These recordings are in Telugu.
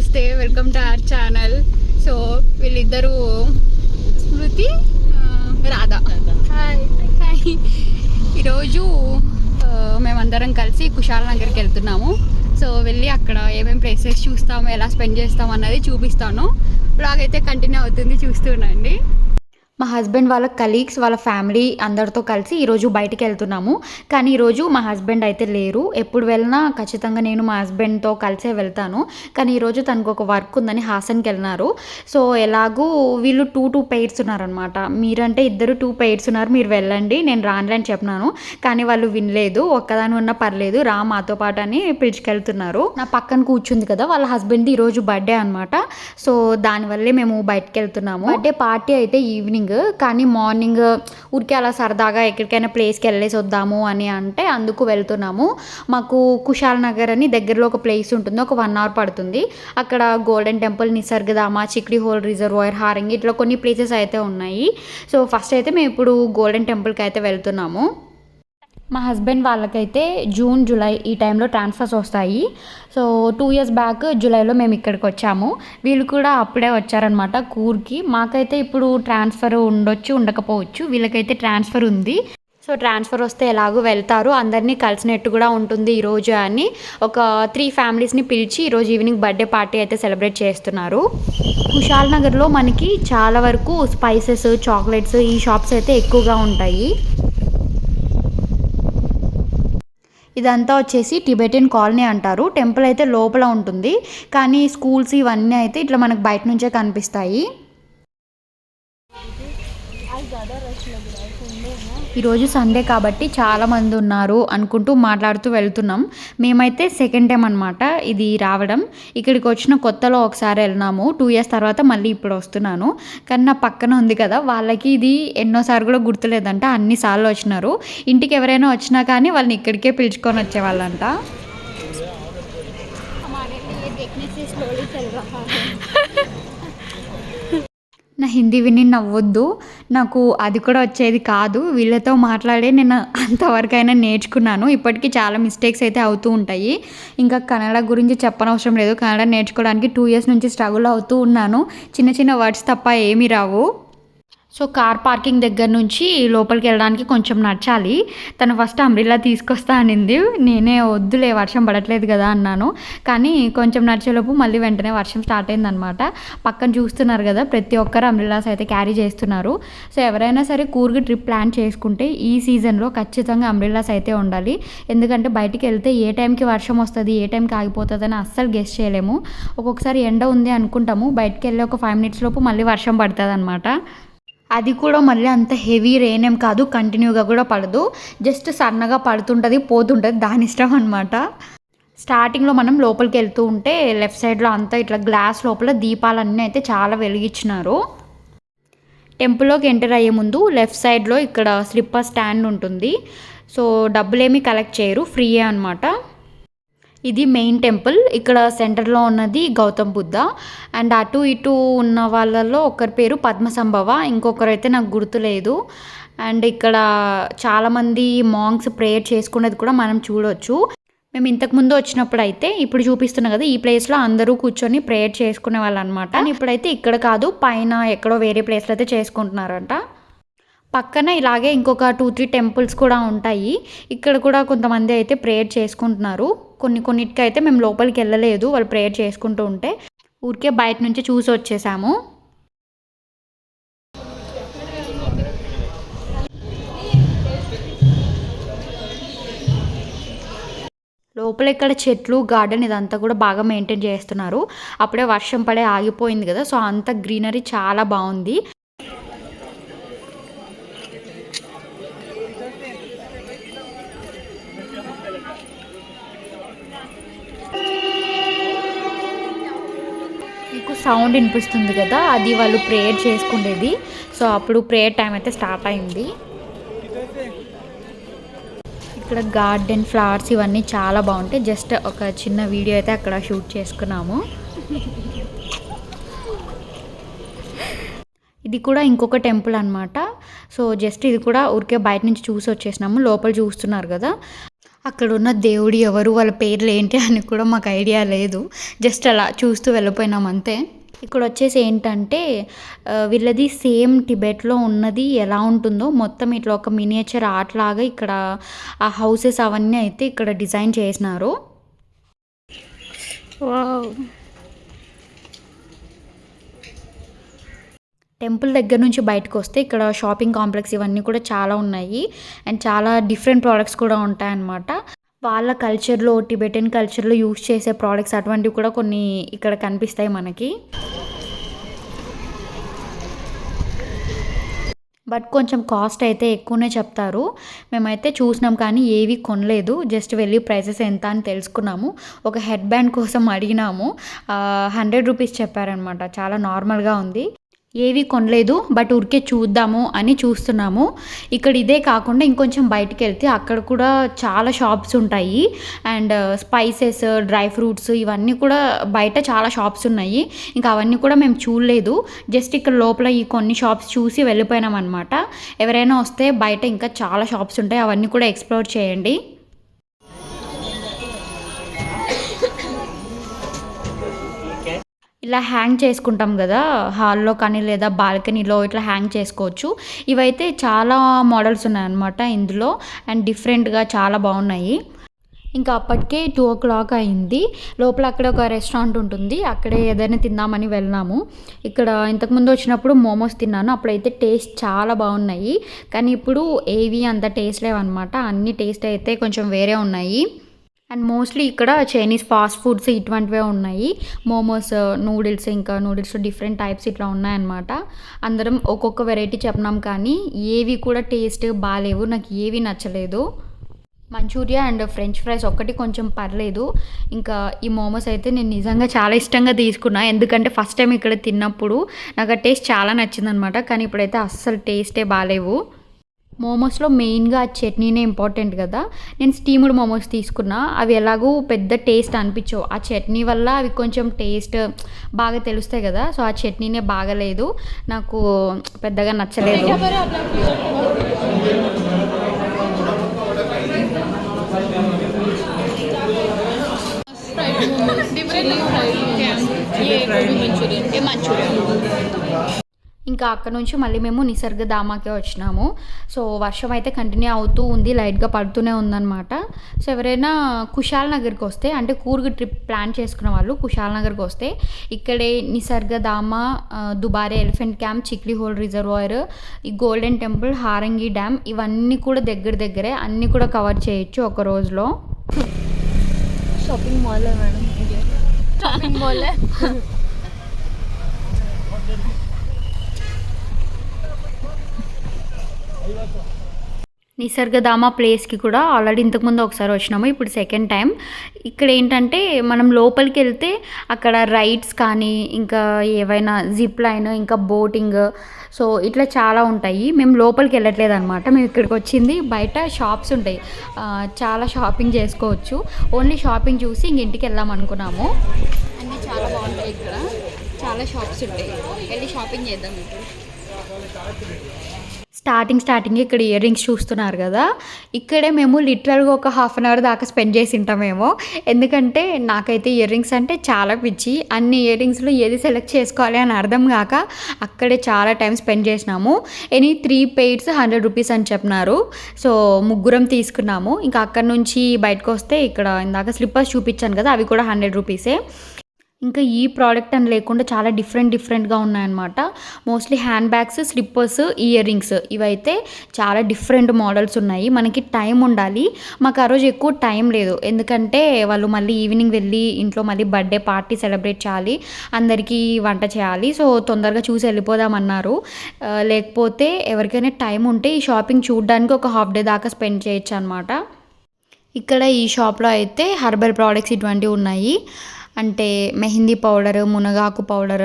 Namaste welcome to our channel so వీళ్ళిద్దరూ స్మృతి రాధా. హాయ్ హాయ్ ఈరోజు మేమందరం కలిసి కుషాల్ నగర్కి వెళ్తున్నాము. సో వెళ్ళి అక్కడ ఏమేమి ప్లేసెస్ చూస్తాము ఎలా స్పెండ్ చేస్తాం అన్నది చూపిస్తాను. బ్లాగ్ అయితే కంటిన్యూ అవుతుంది చూస్తున్నాండి మా హస్బెండ్ వాళ్ళ కలీగ్స్ వాళ్ళ ఫ్యామిలీ అందరితో కలిసి ఈరోజు బయటికి వెళ్తున్నాము. కానీ ఈరోజు మా హస్బెండ్ అయితే లేరు. ఎప్పుడు వెళ్ళినా ఖచ్చితంగా నేను మా హస్బెండ్తో కలిసే వెళ్తాను. కానీ ఈరోజు తనకు ఒక వర్క్ ఉందని హాసన్కి వెళ్ళినారు. సో ఎలాగూ వీళ్ళు టూ టూ పెయిర్స్ ఉన్నారనమాట మీరంటే ఇద్దరు టూ పెయిర్స్ ఉన్నారు. మీరు వెళ్ళండి. నేను రానులేని చెప్పినాను. కానీ వాళ్ళు వినలేదు. ఒక్కదాని ఉన్నా పర్లేదు. రా మాతో పాటు అని పిలుచుకెళ్తున్నారు. నా పక్కన కూర్చుంది కదా వాళ్ళ హస్బెండ్ ఈరోజు బర్త్డే అనమాట సో దానివల్లే మేము బయటకు వెళ్తున్నాము. బర్త్డే పార్టీ అయితే ఈవినింగ్. కానీ మార్నింగ్ ఊరికే అలా సరదాగా ఎక్కడికైనా ప్లేస్కి వెళ్ళేసి వద్దాము అని అంటే అందుకు వెళ్తున్నాము. మాకు కుషాల్ నగర్ అని దగ్గరలో ఒక ప్లేస్ ఉంటుంది ఒక వన్ అవర్ పడుతుంది. అక్కడ golden temple Nisargadhama Chiklihole reservoir Harangi ఇట్లా కొన్ని ప్లేసెస్ అయితే ఉన్నాయి. సో ఫస్ట్ అయితే మేము ఇప్పుడు గోల్డెన్ టెంపుల్కి అయితే వెళ్తున్నాము. మా హస్బెండ్ వాళ్ళకైతే జూన్ జూలై ఈ టైంలో ట్రాన్స్ఫర్స్ వస్తాయి. సో టూ ఇయర్స్ బ్యాక్ జూలైలో మేము ఇక్కడికి వచ్చాము. వీళ్ళు కూడా అప్పుడే వచ్చారనమాట కూర్కి. మాకైతే ఇప్పుడు ట్రాన్స్ఫర్ ఉండొచ్చు ఉండకపోవచ్చు వీళ్ళకైతే ట్రాన్స్ఫర్ ఉంది. సో ట్రాన్స్ఫర్ వస్తే ఎలాగో వెళ్తారు. అందరినీ కలిసినట్టు కూడా ఉంటుంది ఈరోజు అని ఒక త్రీ ఫ్యామిలీస్ని పిలిచి ఈరోజు ఈవినింగ్ బర్త్డే పార్టీ అయితే సెలబ్రేట్ చేస్తున్నారు. కుషాల్ నగర్లో మనకి చాలా వరకు స్పైసెస్ చాక్లెట్స్ ఈ షాప్స్ అయితే ఎక్కువగా ఉంటాయి. ఇదంతా వచ్చేసి టిబెటియన్ కాలనీ అంటారు. టెంపుల్ అయితే లోపల ఉంటుంది. కానీ స్కూల్స్ ఇవన్నీ అయితే ఇట్లా మనకు బయట నుంచే కనిపిస్తాయి. ఈరోజు సండే కాబట్టి చాలామంది ఉన్నారు అనుకుంటూ మాట్లాడుతూ వెళ్తున్నాం. మేమైతే సెకండ్ టైం అనమాట ఇది రావడం. ఇక్కడికి వచ్చిన కొత్తలో ఒకసారి వెళ్ళినాము. టూ ఇయర్స్ తర్వాత మళ్ళీ ఇప్పుడు వస్తున్నాను. కానీ నా పక్కన ఉంది కదా వాళ్ళకి ఇది ఎన్నోసార్లు కూడా గుర్తులేదంట. అన్నిసార్లు వచ్చినారు. ఇంటికి ఎవరైనా వచ్చినా కానీ వాళ్ళని ఇక్కడికే పిలుచుకొని వచ్చేవాళ్ళంట. నా హిందీ విని నవ్వొద్దు. నాకు అది కూడా వచ్చేది కాదు. వీళ్ళతో మాట్లాడే నేను అంతవరకైనా నేర్చుకున్నాను. ఇప్పటికీ చాలా మిస్టేక్స్ అయితే అవుతూ ఉంటాయి. ఇంకా కన్నడ గురించి చెప్పనవసరం లేదు. కన్నడ నేర్చుకోవడానికి టూ ఇయర్స్ నుంచి స్ట్రగుల్ అవుతూ ఉన్నాను. చిన్న చిన్న వర్డ్స్ తప్ప ఏమీ రావు. సో కార్ పార్కింగ్ దగ్గర నుంచి లోపలికి వెళ్ళడానికి కొంచెం నడచాలి తను ఫస్ట్ అంబ్రిల్లా తీసుకొస్తా అనింది. నేనే వద్దులే వర్షం పడట్లేదు కదా అన్నాను. కానీ కొంచెం నడిచేలోపు మళ్ళీ వెంటనే వర్షం స్టార్ట్ అయిందనమాట పక్కన చూస్తున్నారు కదా ప్రతి ఒక్కరు అంబ్రిల్లాస్ అయితే క్యారీ చేస్తున్నారు. సో ఎవరైనా సరే కూర్గి ట్రిప్ ప్లాన్ చేసుకుంటే ఈ సీజన్లో ఖచ్చితంగా అంబ్రిల్లాస్ అయితే ఉండాలి. ఎందుకంటే బయటికి వెళ్తే ఏ టైంకి వర్షం వస్తుంది ఏ టైంకి ఆగిపోతుంది అని అస్సలు గెస్ట్ చేయలేము. ఒక్కొక్కసారి ఎండ ఉంది అనుకుంటాము. బయటికి వెళ్ళి ఒక ఫైవ్ మినిట్స్ లోపు మళ్ళీ వర్షం పడుతుంది అనమాట అది కూడా మళ్ళీ అంత హెవీ రెయిన్ ఏం కాదు కంటిన్యూగా కూడా పడదు. జస్ట్ సన్నగా పడుతుంటుంది పోతుంటుంది దాని ఇష్టం అనమాట స్టార్టింగ్లో మనం లోపలికి వెళ్తూ ఉంటే లెఫ్ట్ సైడ్లో అంతా ఇట్లా గ్లాస్ లోపల దీపాలన్నీ అయితే చాలా వెలిగించినారు. టెంపుల్లోకి ఎంటర్ అయ్యే ముందు లెఫ్ట్ సైడ్లో ఇక్కడ స్లిప్పర్ స్టాండ్ ఉంటుంది. సో డబ్బులేమీ కలెక్ట్ చేయరు ఫ్రీయే అనమాట ఇది మెయిన్ టెంపుల్ ఇక్కడ సెంటర్లో ఉన్నది గౌతమ్ బుద్ధ. అండ్ అటు ఇటు ఉన్న వాళ్ళలో ఒకరి పేరు పద్మసంభవ ఇంకొకరు అయితే నాకు గుర్తులేదు అండ్ ఇక్కడ చాలామంది మాంగ్స్ ప్రేయర్ చేసుకునేది కూడా మనం చూడవచ్చు మేము ఇంతకుముందు వచ్చినప్పుడు అయితే ఇప్పుడు చూపిస్తున్నాం కదా ఈ ప్లేస్లో అందరూ కూర్చొని ప్రేయర్ చేసుకునే వాళ్ళు అనమాట ఇప్పుడైతే ఇక్కడ కాదు పైన ఎక్కడో వేరే ప్లేస్లో అయితే చేసుకుంటున్నారంట. పక్కన ఇలాగే ఇంకొక టూ త్రీ టెంపుల్స్ కూడా ఉంటాయి. ఇక్కడ కూడా కొంతమంది అయితే ప్రేయర్ చేసుకుంటున్నారు. కొన్ని కొన్నిటికి అయితే మేము లోపలికి వెళ్ళలేదు. వాళ్ళు ప్రేయర్ చేసుకుంటూ ఉంటే ఊరికే బయట నుంచి చూసి వచ్చేసాము. లోపల ఇక్కడ చెట్లు గార్డెన్ ఇదంతా కూడా బాగా మెయింటైన్ చేస్తున్నారు. అప్పుడే వర్షం పడే ఆగిపోయింది కదా సో అంత గ్రీనరీ చాలా బాగుంది మీకు సౌండ్ వినిపిస్తుంది కదా అది వాళ్ళు ప్రేయర్ చేసుకునేది. సో అప్పుడు ప్రేయర్ టైం అయితే స్టార్ట్ అయింది. ఇక్కడ గార్డెన్ ఫ్లవర్స్ ఇవన్నీ చాలా బాగుంటాయి. జస్ట్ ఒక చిన్న వీడియో అయితే అక్కడ షూట్ చేసుకున్నాము. ఇది కూడా ఇంకొక టెంపుల్ అనమాట సో జస్ట్ ఇది కూడా ఊరికే బయట నుంచి చూసి వచ్చేసినాము. లోపల చూస్తున్నారు కదా. అక్కడ ఉన్న దేవుడు ఎవరు వాళ్ళ పేర్లు ఏంటి అని కూడా మాకు ఐడియా లేదు. జస్ట్ అలా చూస్తూ వెళ్ళిపోయినాం అంతే. ఇక్కడ వచ్చేసి ఏంటంటే వీళ్ళది సేమ్ టిబెట్లో ఉన్నది ఎలా ఉంటుందో మొత్తం ఇట్లా ఒక మినియేచర్ ఆర్ట్ లాగా ఇక్కడ ఆ హౌసెస్ అవన్నీ అయితే ఇక్కడ డిజైన్ చేసినారు. టెంపుల్ దగ్గర నుంచి బయటకు వస్తే ఇక్కడ షాపింగ్ కాంప్లెక్స్ ఇవన్నీ కూడా చాలా ఉన్నాయి. అండ్ చాలా డిఫరెంట్ ప్రోడక్ట్స్ కూడా ఉంటాయన్నమాట. వాళ్ళ కల్చర్లో టిబెటన్ కల్చర్లో యూస్ చేసే ప్రోడక్ట్స్ అటువంటివి కూడా కొన్ని ఇక్కడ కనిపిస్తాయి మనకి. బట్ కొంచెం కాస్ట్ అయితే ఎక్కువనే చెప్తారు. మేమైతే చూసినాం కానీ ఏవి కొనలేదు. జస్ట్ వెళ్ళి ప్రైసెస్ ఎంత అని తెలుసుకున్నాము. ఒక హెడ్ బ్యాండ్ కోసం అడిగినాము. హండ్రెడ్ రూపీస్ చెప్పారనమాట చాలా నార్మల్గా ఉంది. ఏవి కొనలేదు బట్ ఊరికే చూద్దాము అని చూస్తున్నాము. ఇక్కడ ఇదే కాకుండా ఇంకొంచెం బయటికి వెళ్తే అక్కడ కూడా చాలా షాప్స్ ఉంటాయి. అండ్ స్పైసెస్ డ్రై ఫ్రూట్స్ ఇవన్నీ కూడా బయట చాలా షాప్స్ ఉన్నాయి. ఇంకా అవన్నీ కూడా మేము చూడలేదు. జస్ట్ ఇక్కడ లోపల ఈ కొన్ని షాప్స్ చూసి వెళ్ళిపోయినాం అనమాట ఎవరైనా వస్తే బయట ఇంకా చాలా షాప్స్ ఉంటాయి. అవన్నీ కూడా ఎక్స్ప్లోర్ చేయండి. ఇలా హ్యాంగ్ చేసుకుంటాం కదా హాల్లో కానీ లేదా బాల్కనీలో ఇట్లా హ్యాంగ్ చేసుకోవచ్చు. ఇవైతే చాలా మోడల్స్ ఉన్నాయన్నమాట ఇందులో అండ్ డిఫరెంట్గా చాలా బాగున్నాయి. ఇంకా అప్పటికే టూ ఓ క్లాక్ అయింది. లోపల అక్కడ ఒక రెస్టారెంట్ ఉంటుంది. అక్కడే ఏదైనా తిందామని వెళ్ళినాము ఇక్కడ ఇంతకుముందు వచ్చినప్పుడు మోమోస్ తిన్నాను. అప్పుడైతే టేస్ట్ చాలా బాగున్నాయి. కానీ ఇప్పుడు ఏవి అంత టేస్ట్ లేవన్నమాట. అన్ని టేస్ట్ అయితే కొంచెం వేరే ఉన్నాయి. అండ్ మోస్ట్లీ ఇక్కడ చైనీస్ ఫాస్ట్ ఫుడ్స్ ఇటువంటివే ఉన్నాయి. మోమోస్ నూడిల్స్ ఇంకా నూడిల్స్ డిఫరెంట్ టైప్స్ ఇట్లా ఉన్నాయన్నమాట. అందరం ఒక్కొక్క వెరైటీ చెప్పినాం కానీ ఏవి కూడా టేస్ట్ బాగాలేవు నాకు ఏవి నచ్చలేదు. మంచూరియా అండ్ ఫ్రెంచ్ ఫ్రైస్ ఒక్కటి కొంచెం పర్లేదు. ఇంకా ఈ మోమోస్ అయితే నేను నిజంగా చాలా ఇష్టంగా తీసుకున్నా. ఎందుకంటే ఫస్ట్ టైం ఇక్కడ తిన్నప్పుడు నాకు ఆ టేస్ట్ చాలా నచ్చిందనమాట కానీ ఇప్పుడైతే అస్సలు టేస్టే బాగాలేవు మోమోస్లో మెయిన్గా ఆ చట్నీనే ఇంపార్టెంట్ కదా నేను స్టీముడ్ మోమోస్ తీసుకున్నా అవి ఎలాగూ పెద్ద టేస్ట్ అనిపించవు ఆ చట్నీ వల్ల అవి కొంచెం టేస్ట్ బాగా తెలుస్తాయి కదా సో ఆ చట్నీనే బాగలేదు నాకు పెద్దగా నచ్చలేదు ఇంకా అక్కడ నుంచి మళ్ళీ మేము నిసర్గధామాకే వచ్చినాము. సో వర్షం అయితే కంటిన్యూ అవుతూ ఉంది లైట్గా పడుతూనే ఉందన్నమాట. సో ఎవరైనా కుషాల్ నగర్కి వస్తే అంటే కూర్గ్ ట్రిప్ ప్లాన్ చేసుకున్న వాళ్ళు కుషాల్ నగర్కి వస్తే ఇక్కడే Nisargadhama Dubare elephant camp Chiklihole reservoir ఈ గోల్డెన్ టెంపుల్ హారంగి డ్యామ్ ఇవన్నీ కూడా దగ్గర దగ్గరే అన్నీ కూడా కవర్ చేయొచ్చు ఒక రోజులో. Shopping mall madam. Shopping mall Nisargadhama ప్లేస్కి కూడా ఆల్రెడీ ఇంతకుముందు ఒకసారి వచ్చినాము ఇప్పుడు సెకండ్ టైం ఇక్కడ ఏంటంటే మనం లోపలికి వెళ్తే అక్కడ రైడ్స్ కానీ ఇంకా ఏవైనా జిప్ లైన్ ఇంకా బోటింగ్ సో ఇట్లా చాలా ఉంటాయి. మేము లోపలికి వెళ్ళట్లేదు అనమాట మేము ఇక్కడికి వచ్చింది బయట షాప్స్ ఉంటాయి. చాలా షాపింగ్ చేసుకోవచ్చు. ఓన్లీ షాపింగ్ చూసి ఇంక ఇంటికి వెళ్దాం అనుకున్నాము. అన్నీ చాలా బాగుంటాయి ఇక్కడ. చాలా షాప్స్ ఉంటాయి. వెళ్ళి షాపింగ్ చేద్దాం ఇప్పుడు. స్టార్టింగ్ స్టార్టింగ్ ఇక్కడ ఇయర్ రింగ్స్ చూస్తున్నారు కదా. ఇక్కడే మేము లిటరల్గా ఒక హాఫ్ అన్ అవర్ దాకా స్పెండ్ చేసి ఉంటామేమో. ఎందుకంటే నాకైతే ఇయర్ రింగ్స్ అంటే చాలా పిచ్చి. అన్ని ఇయర్ రింగ్స్లో ఏది సెలెక్ట్ చేసుకోవాలి అని అర్థం కాక అక్కడే చాలా టైం స్పెండ్ చేసినాము. Any three pairs hundred rupees అని చెప్పినారు. సో ముగ్గురం తీసుకున్నాము. ఇంకా అక్కడ నుంచి బయటకు వస్తే ఇక్కడ ఇందాక స్లిప్పర్స్ చూపించాను కదా అవి కూడా హండ్రెడ్ రూపీసే. ఇంకా ఈ ప్రోడక్ట్ అని లేకుండా చాలా డిఫరెంట్ డిఫరెంట్గా ఉన్నాయన్నమాట. Mostly handbags slippers earrings ఇవైతే చాలా డిఫరెంట్ మోడల్స్ ఉన్నాయి. మనకి టైం ఉండాలి. మాకు ఆ రోజు ఎక్కువ టైం లేదు. ఎందుకంటే వాళ్ళు మళ్ళీ ఈవినింగ్ వెళ్ళి ఇంట్లో మళ్ళీ బర్త్డే పార్టీ సెలబ్రేట్ చేయాలి. అందరికీ వంట చేయాలి. సో తొందరగా చూసి వెళ్ళిపోదామన్నారు. లేకపోతే ఎవరికైనా టైం ఉంటే ఈ షాపింగ్ చూడడానికి ఒక హాఫ్ డే దాకా స్పెండ్ చేయొచ్చు అనమాట ఇక్కడ ఈ షాప్లో అయితే హర్బల్ ప్రోడక్ట్స్ ఇటువంటివి ఉన్నాయి. అంటే మెహందీ పౌడర్ మునగాకు పౌడర్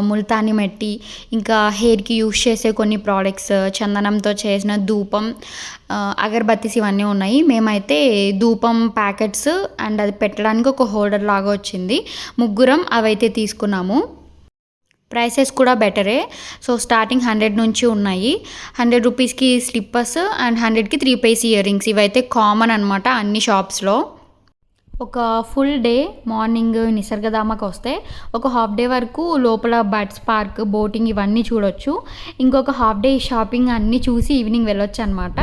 ముల్తాని మట్టి ఇంకా హెయిర్కి యూస్ చేసే కొన్ని ప్రోడక్ట్స్ చందనంతో చేసిన ధూపం ఆ, అగరబత్తీస్ ఇవన్నీ ఉన్నాయి. మేమైతే ధూపం ప్యాకెట్స్ అండ్ అది పెట్టడానికి ఒక హోల్డర్ లాగా వచ్చింది. ముగ్గురం అవైతే తీసుకున్నాము. ప్రైసెస్ కూడా బెటరే. సో స్టార్టింగ్ హండ్రెడ్ నుంచి ఉన్నాయి. హండ్రెడ్ రూపీస్కి స్లిప్పర్స్ అండ్ హండ్రెడ్కి త్రీ పేస్ ఇయర్ రింగ్స్ ఇవైతే కామన్ అనమాట అన్ని షాప్స్లో. ఒక ఫుల్ డే మార్నింగ్ నిసర్గధామకు వస్తే ఒక హాఫ్ డే వరకు లోపల బర్డ్స్ పార్క్ బోటింగ్ ఇవన్నీ చూడొచ్చు. ఇంకొక హాఫ్ డే షాపింగ్ అన్నీ చూసి ఈవినింగ్ వెళ్ళొచ్చు అనమాట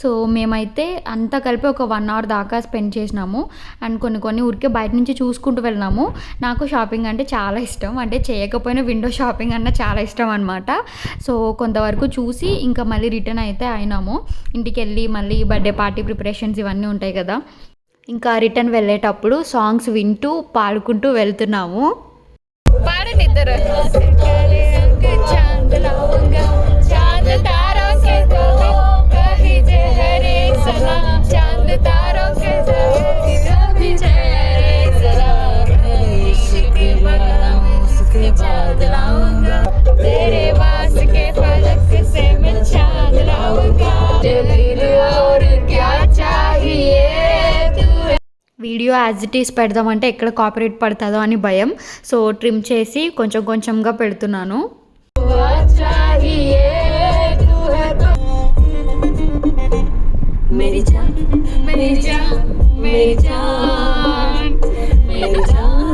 సో మేమైతే అంతా కలిపి ఒక వన్ అవర్ దాకా స్పెండ్ చేసినాము. అండ్ కొన్ని కొన్ని ఊరికే బయట నుంచి చూసుకుంటూ వెళ్ళినాము. నాకు షాపింగ్ అంటే చాలా ఇష్టం. అంటే చేయకపోయినా విండో షాపింగ్ అన్న చాలా ఇష్టం అనమాట సో కొంతవరకు చూసి ఇంకా మళ్ళీ రిటర్న్ అయితే అయినాము. ఇంటికి వెళ్ళి మళ్ళీ బర్త్డే పార్టీ ప్రిపరేషన్స్ ఇవన్నీ ఉంటాయి కదా. ఇంకా రిటర్న్ వెళ్ళేటప్పుడు సాంగ్స్ వింటూ పాడుకుంటూ వెళ్తున్నాము. పాడండి ఇద్దరు. వీడియో యాజ్ ఇట్ ఈస్ పెడదామంటే ఎక్కడ కాపరేట్ పడుతుందో అని భయం సో ట్రిమ్ చేసి కొంచెం కొంచెంగా పెడుతున్నాను चाहिए तू है तो मेरी जान मेरी जान मेरी जान मेरी जान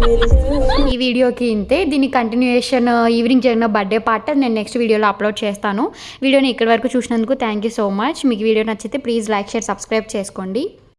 मेरी जान ఈ వీడియోకి ఇంతే దీని కంటిన్యూయేషన్ ఈవినింగ్ జరిగిన బర్త్డే పార్ట్ నేను నెక్స్ట్ వీడియోలో అప్లోడ్ చేస్తాను వీడియోని ఇక్కడి వరకు చూసినందుకు థ్యాంక్ యూ సో మచ్ మీకు వీడియో నచ్చితే ప్లీజ్ లైక్ షేర్ సబ్స్క్రైబ్ చేసుకోండి